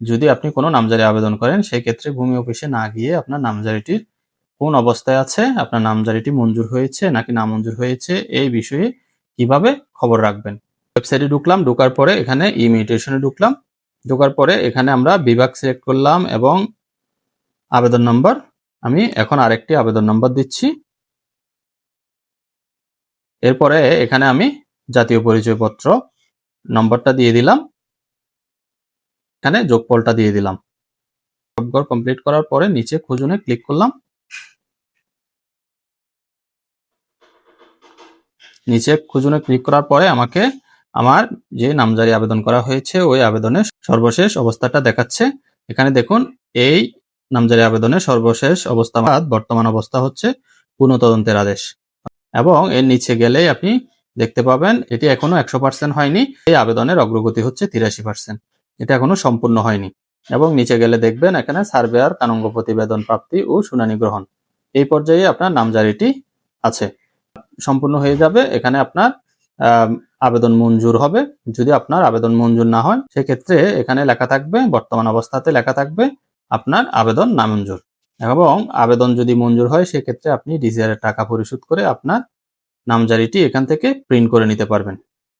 যদি আপনি কোনো নামজারি আবেদন করেন সেই ক্ষেত্রে ভূমি অফিসে না গিয়ে আপনার নামজারিটির কোন অবস্থায় আছে, আপনার নামজারিটি মঞ্জুর হয়েছে নাকি না মঞ্জুর হয়েছে, এই বিষয়ে কীভাবে খবর রাখবেন? ওয়েবসাইটে ঢুকলাম, ঢোকার পরে এখানে ইমিউটেশনে ঢুকলাম। ঢোকার পরে এখানে আমরা বিভাগ সিলেক্ট করলাম এবং আবেদন নম্বর আমি এখন আরেকটি আবেদন নম্বর দিচ্ছি। এরপরে এখানে আমি জাতীয় পরিচয়পত্র নম্বরটা দিয়ে দিলাম। এখানে যোগফলটা দিয়ে দিলাম। সবঘর কমপ্লিট করার পরে নিচে খুঁজুনে ক্লিক করলাম। নিচে খুঁজুনে ক্লিক করার পরে আমাকে আমার যে নামজারি আবেদন করা হয়েছে, ওই আবেদনের সর্বশেষ অবস্থাটা দেখাচ্ছে। এখানে দেখুন, এই নামজারি আবেদনের সর্বশেষ অবস্থা বর্তমান অবস্থা হচ্ছে পুনঃ তদন্তের আদেশ। এবং এর নিচে গেলেই আপনি দেখতে পাবেন, এটি এখনও একশো পার্সেন্ট হয়নি। এই আবেদনের অগ্রগতি হচ্ছে তিরাশি পার্সেন্ট এটা এখনও সম্পূর্ণ হয়নি। এবং নিচে গেলে দেখবেন এখানে সার্ভেয়ার কানঙ্গ প্রতিবেদন প্রাপ্তি ও শুনানি গ্রহণ। এই পর্যায়ে আপনার নামজারিটি আছে। সম্পূর্ণ হয়ে যাবে। এখানে আপনার আবেদন মঞ্জুর হবে। যদি আপনার আবেদন মঞ্জুর না হয়, সেক্ষেত্রে এখানে লেখা থাকবে, বর্তমান অবস্থাতে লেখা থাকবে আপনার আবেদন নামঞ্জুর। এবং আবেদন যদি মঞ্জুর হয়, সেক্ষেত্রে আপনি ডিসিআর এর টাকা পরিশোধ করে আপনার নামজারিটি এখান থেকে প্রিন্ট করে নিতে পারবেন।